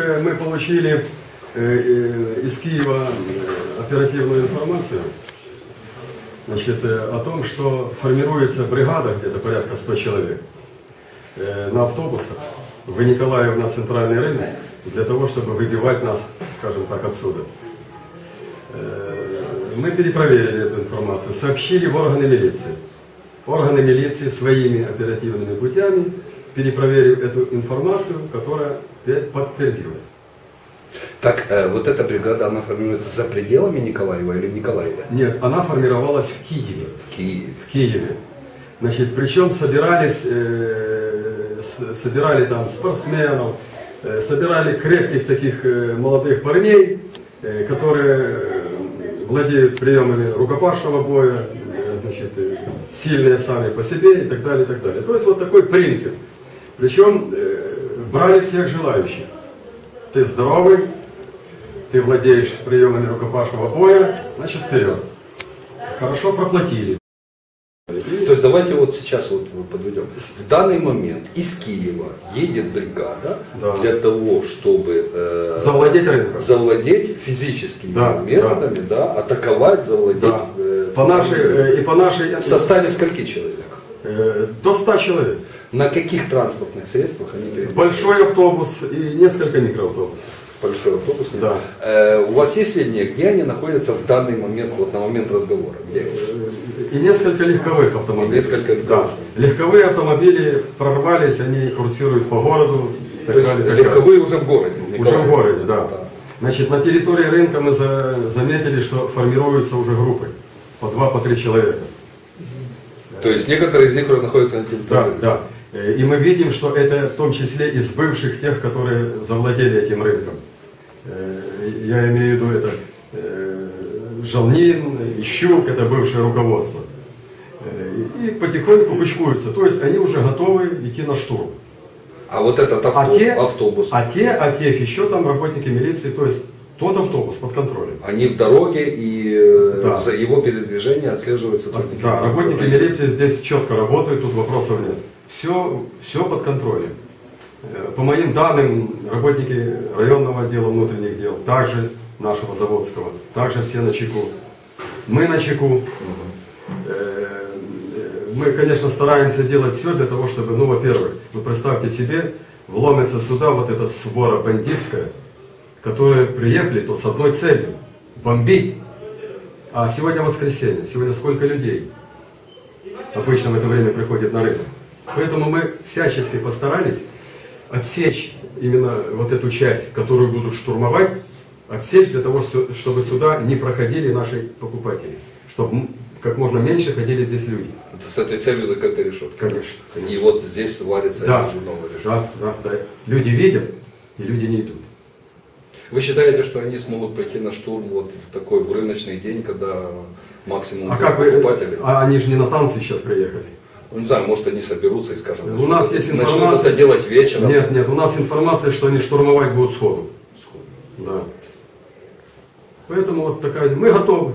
Мы получили э, э, из Киева э, оперативную информацию значит, э, о том, что формируется бригада, где-то порядка 100 человек, э, на автобусах в Николаев на центральный рынок, для того, чтобы выбивать нас, скажем так, отсюда. Э, Мы перепроверили эту информацию, сообщили в органы милиции. Органы милиции своими оперативными путями перепроверили эту информацию, которая подтвердилась. Так, э, вот эта бригада, она формируется за пределами Николаева или в Николаеве? Нет, она формировалась в Киеве. В Киеве. В Киеве. Значит, причем собирались, э, с- собирали там спортсменов, э, собирали крепких таких э, молодых парней, э, которые владеют приемами рукопашного боя, э, значит, э, сильные сами по себе и так далее, и так далее. То есть вот такой принцип. Причем э, брали всех желающих. Ты здоровый, ты владеешь приемами рукопашного боя, значит вперед. Хорошо проплатили. То есть давайте вот сейчас вот подведем. В данный момент из Киева едет бригада Да. для того, чтобы э, Завладеть рынком. завладеть физическими Да, методами, да. атаковать, завладеть. Да. э, По нашей, э, и по нашей в составе скольки человек? э, до 100 человек. На каких транспортных средствах они передвигаются? Большой автобус и несколько микроавтобусов. Большой автобус? Да. Э, у вас есть сведения, где они находятся в данный момент, вот на момент разговора? Где? И несколько легковых автомобилей. И несколько легковых. Да. Легковые автомобили прорвались, они курсируют по городу. То есть далее, легковые уже в городе? Уже в городе, да. Да. Значит, на территории рынка мы за- заметили, что формируются уже группы. По два, по три человека. То есть некоторые из них находятся на территории? Да, да. Э, И мы видим, что это в том числе из бывших тех, которые завладели этим рынком. Э, Я имею в виду это э, Жалнин, Ищук, это бывшее руководство. И потихоньку кучкуются. То есть они уже готовы идти на штурм. А вот этот авто- А те, автобус, а те, а тех еще там работники милиции, то есть тот автобус под контролем. они в дороге и Да. за его передвижение отслеживают сотрудники. Да, работники милиции здесь четко работают, тут вопросов нет. Все, все под контролем. Э, По моим данным, работники районного отдела внутренних дел, также нашего заводского, также все на чеку. Мы на чеку. Э, э, Мы, конечно, стараемся делать все для того, чтобы, ну, во-первых, вы представьте себе, вломится сюда вот эта свора бандитская, которые приехали то с одной целью – бомбить. А сегодня воскресенье, сегодня сколько людей обычно в это время приходит на рынок. Поэтому мы всячески постарались отсечь именно вот эту часть, которую будут штурмовать, отсечь для того, что- чтобы сюда не проходили наши покупатели, чтобы как можно меньше ходили здесь люди. Это С этой целью закрыта решетка. Конечно, конечно. И вот здесь варится Да, уже новая решетка. да, да, да. Люди видят, и люди не идут. Вы считаете, что они смогут пойти на штурм вот в такой в рыночный день, когда максимум А как вы, покупателей? а они же не на танцы сейчас приехали. Ну, не знаю, может они соберутся и скажем, У нас есть начнут информация- это делать вечером. Нет, нет, у нас информация, что они штурмовать будут сходу. Да. Поэтому вот такая, мы готовы.